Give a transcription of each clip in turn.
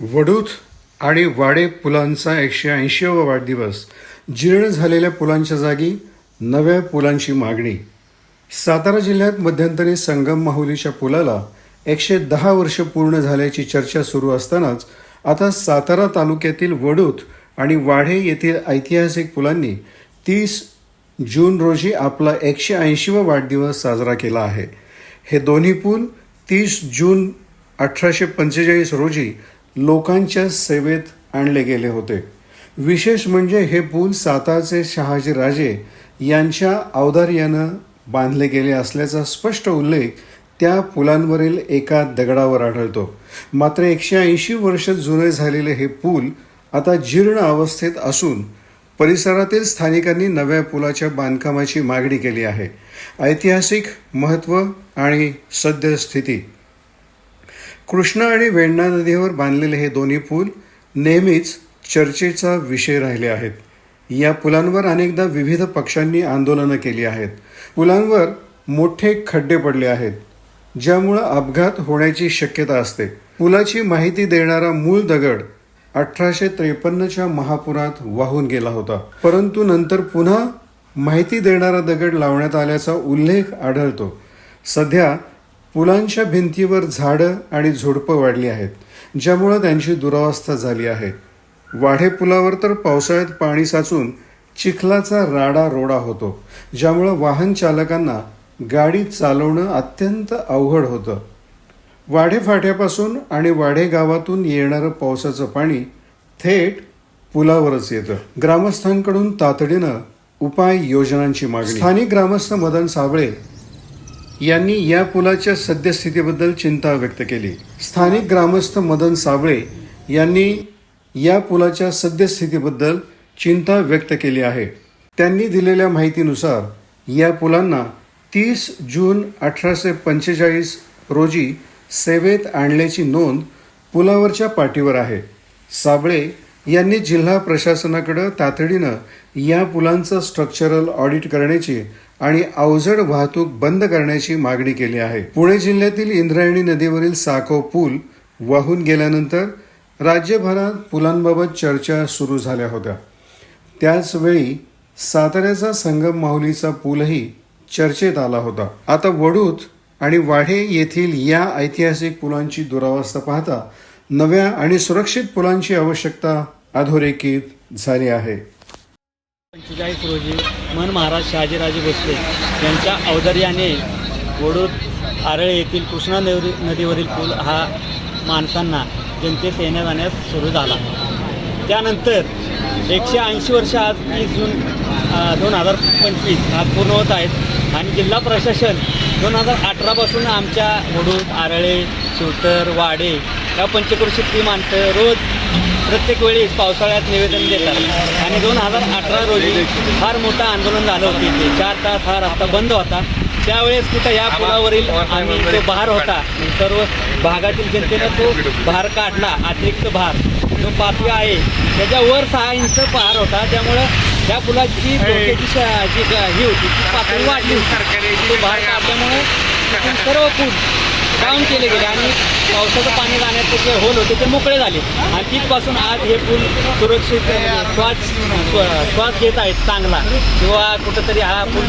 वडूत आणि वाडे पुलांचा एकशे ऐंशीवा वाढदिवस. जीर्ण झालेल्या पुलांच्या जागी नव्या पुलांची मागणी. सातारा जिल्ह्यात मध्यंतरी संगम माहुलीच्या पुलाला एकशे दहा वर्ष पूर्ण झाल्याची चर्चा सुरू असतानाच आता सातारा तालुक्यातील वडूत आणि वाढे येथील ऐतिहासिक पुलांनी तीस जून रोजी आपला एकशे ऐंशीवा वाढदिवस साजरा केला आहे. हे दोन्ही पूल तीस जून अठराशे पंचेचाळीस रोजी लोकांच्या सेवेत आणले गेले होते. विशेष म्हणजे हे पूल सातारचे शहाजी राजे यांच्या औदार्यानं बांधले गेले असल्याचा स्पष्ट उल्लेख त्या पुलांवरील एका दगडावर आढळतो. मात्र एकशे ऐंशी वर्ष जुने झालेले हे पूल आता जीर्ण अवस्थेत असून परिसरातील स्थानिकांनी नव्या पुलाच्या बांधकामाची मागणी केली आहे. ऐतिहासिक महत्त्व आणि सद्यस्थिती कृष्णा आणि वेण्णा नदीवर बांधलेले हे दोन्ही पूल नेहमीच चर्चेचा विषय राहिले आहेत. या पुलांवर अनेकदा विविध पक्षांनी आंदोलनं केली आहेत. पुलांवर मोठे खड्डे पडले आहेत ज्यामुळं अपघात होण्याची शक्यता असते. पुलाची माहिती देणारा मूळ दगड अठराशे त्रेपन्नच्या महापुरात वाहून गेला होता. परंतु नंतर पुन्हा माहिती देणारा दगड लावण्यात आल्याचा उल्लेख आढळतो. सध्या पुलांच्या भिंतीवर झाडं आणि झुडपं वाढली आहेत ज्यामुळं त्यांची दुरावस्था झाली आहे. वाढे पुलावर तर पावसाळ्यात पाणी साचून चिखलाचा राडा रोडा होतो ज्यामुळं वाहन चालकांना गाडी चालवणं अत्यंत अवघड होतं. वाढे फाट्यापासून आणि वाढे गावातून येणारं पावसाचं पाणी थेट पुलावरच येतं. ग्रामस्थांकडून तातडीनं उपाय योजनांची मागणी. स्थानिक ग्रामस्थ मदन साबळे यांनी या पुलाच्या सद्यस्थितीबद्दल चिंता व्यक्त केली. स्थानिक ग्रामस्थ मदन साबळे यांनी या पुलाच्या सद्यस्थितीबद्दल चिंता व्यक्त केली आहे. त्यांनी दिलेल्या माहितीनुसार या पुलांना तीस जून अठराशे पंचेचाळीस रोजी सेवेत आणल्याची नोंद पुलावरच्या पाठीवर आहे. साबळे यांनी जिल्हा प्रशासनाकडं तातडीनं या पुलांचं स्ट्रक्चरल ऑडिट करण्याची आणि अवजड वाहतूक बंद करण्याची मागणी केली आहे. पुणे जिल्ह्यातील इंद्रायणी नदीवरील साखो पूल वाहून गेल्यानंतर राज्यभरात पुलांबाबत चर्चा सुरू झाल्या होत्या. त्याचवेळी साताऱ्याचा संगम माहुलीचा पूलही चर्चेत आला होता. आता वडूत आणि वाढे येथील या ऐतिहासिक पुलांची दुरावस्था पाहता नव्या आणि सुरक्षित पुलांची आवश्यकता अधोरेखित झाली आहे. पंचेचाळीस रोजी मन महाराज शहाजीराजे भोसले यांच्या औदार्याने वडूर आरळे येथील कृष्णा नदी नदीवरील पूल हा माणसांना जनतेत येण्या जाण्यास सुरू झाला. त्यानंतर एकशे ऐंशी वर्ष आज तीस जून दोन हजार पंचवीस आज पूर्ण होत आहेत आणि जिल्हा प्रशासन दोन हजार अठरापासून आमच्या वडूर आरळे शिवतर वाडे या पंचक्रोशीतली माणसं रोज प्रत्येक वेळी पावसाळ्यात निवेदन देतात. आणि दोन हजार अठरा रोजी फार मोठं आंदोलन झालं होतं इथे. चार तास हा रस्ता बंद होता. त्यावेळेस कुठं या पुलावरील आम्ही जो भार होता सर्व भागातील जनतेनं तो भार काढला अतिरिक्त भार जो पाचव्या आहे त्याच्यावर सहा इंच भार होता. त्यामुळं त्या पुलाची धोक्याची जी ही होती ती पातळी वाढली होती. तो भार काढल्यामुळे सर्व पूल डाऊन केले गेले आणि पावसाचं पाणी जाण्याचे जे होल होते ते मोकळे झाले. आणि तिथपासून आज हे पूल सुरक्षित श्वास श्वास घेत आहेत चांगला. किंवा कुठंतरी हा पूल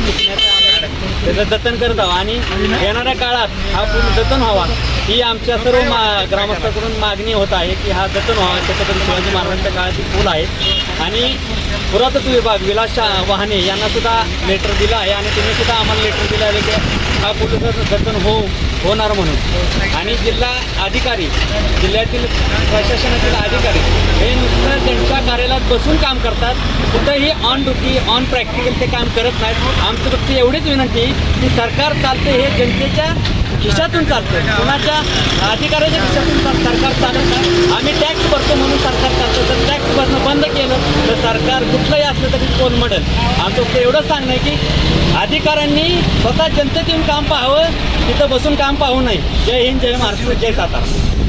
त्याचं जतन करत आहोत आणि येणाऱ्या काळात हा पूल जतन व्हावा. ही आमच्या सर्व मा ग्रामस्थाकडून मागणी होत आहे की हा जतन व्हावा. छत्रपती शिवाजी महाराजांच्या काळातील पूल आहे. आणि पुरातत्व विभाग विलास वाहने यांना सुद्धा लेटर दिलं आहे. आणि त्यांनी सुद्धा आम्हाला लेटर दिलं आहे. की हा पूल जतन हो होणार म्हणून. आणि जिल्हा अधिकारी जिल्ह्यातील प्रशासनातील अधिकारी हे नुसतं त्यांच्या कार्यालयात बसून काम करतात. कुठंही ऑन ड्युटी ऑन प्रॅक्टिकल ते काम करत नाहीत. आमचं फक्त एवढीच विनंती की सरकार चालते हे जनतेच्या खिशातून चालतं कोणाच्या अधिकाऱ्याच्या खिशातून सरकार चालत नाही. आम्ही टॅक्स भरतो म्हणून सरकार चालतं जर टॅक्स भरणं बंद केलं तर सरकार कुठलंही असलं तरी कोण म्हणेल? आमचं फक्त एवढंच सांगणं आहे की अधिकाऱ्यांनी स्वतः जनतेत येऊन काम पाहावं तिथं बसून काम पाहू नये. जय हिंद जय महाराष्ट्र जय सातारा.